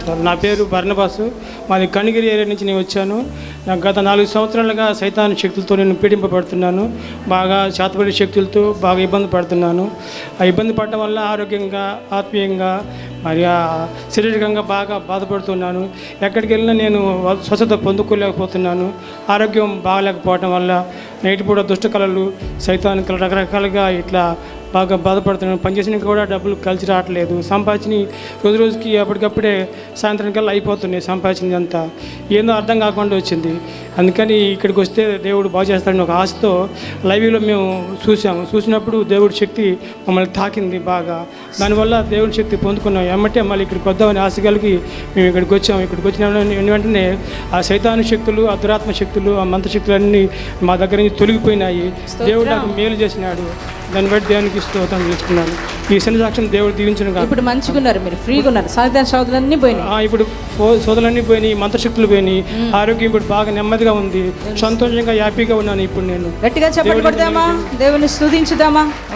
చెప్తాను నా పేరు భరణబాసు మాది కనిగిరి ఏరియా నుంచి నేను వచ్చాను. నాకు గత నాలుగు సంవత్సరాలుగా సైతాన్ శక్తులతో నేను పీడింపబడుతున్నాను. బాగా శాతపడి శక్తులతో బాగా ఇబ్బంది పడుతున్నాను. ఆ ఇబ్బంది పడటం వల్ల ఆరోగ్యంగా ఆత్మీయంగా మరి శారీరకంగా బాగా బాధపడుతున్నాను. ఎక్కడికి వెళ్ళినా నేను స్వచ్ఛత పొందుకోలేకపోతున్నాను. ఆరోగ్యం బాగలేకపోవటం వల్ల నైట్ పూట దుష్ట కళలు సైతాన్ కళలు రకరకాలుగా ఇట్లా బాగా బాధపడుతున్నాను. పనిచేసిన కూడా డబ్బులు కలిసి రావట్లేదు. సంపాదించిన రోజు రోజుకి అప్పటికప్పుడే సాయంత్రం కల్లా అయిపోతున్నాయి సంపాదించింది అంతా ఏందో అర్థం కాకుండా వచ్చింది. అందుకని ఇక్కడికి వస్తే దేవుడు బాగు చేస్తాడని ఒక ఆశతో లైవ్లో మేము చూసాము చూసినప్పుడు దేవుడి శక్తి మమ్మల్ని తాకింది బాగా. దానివల్ల దేవుడి శక్తి పొందుకున్నాం. ఎమ్మటే మళ్ళీ ఇక్కడికి వద్దామని ఆశ కలిగి మేము ఇక్కడికి వచ్చాము. ఇక్కడికి వచ్చిన వెంటనే- ఆ సైతాను శక్తులు ఆ దురాత్మ శక్తులు ఆ మంత్రశక్తులన్నీ మా దగ్గర నుంచి తొలగిపోయినాయి. దేవుడు నాకు మేలు చేసినాడు. దాన్ని బట్టి దేవునికి స్తోత్రం చేసుకున్నాను. ఈ శని సాక్ష్యం దేవుడు దీవించిన కాదు ఇప్పుడు మంచిగా ఉన్నారు మీరు. ఫ్రీగా ఉన్నారు. సాయిదాన్ సోదరులన్నీ పోయినాయి. ఇప్పుడు సోదరులన్నీ పోయినాయి మంత్రశక్తులు పోయినాయి. ఆరోగ్యం ఇప్పుడు బాగా నెమ్మదిగా ఉంది. సంతోషంగా హ్యాపీగా ఉన్నాను ఇప్పుడు నేను. గట్టిగా చెప్పండి కొడదామా దేవుని స్తుతించుదామా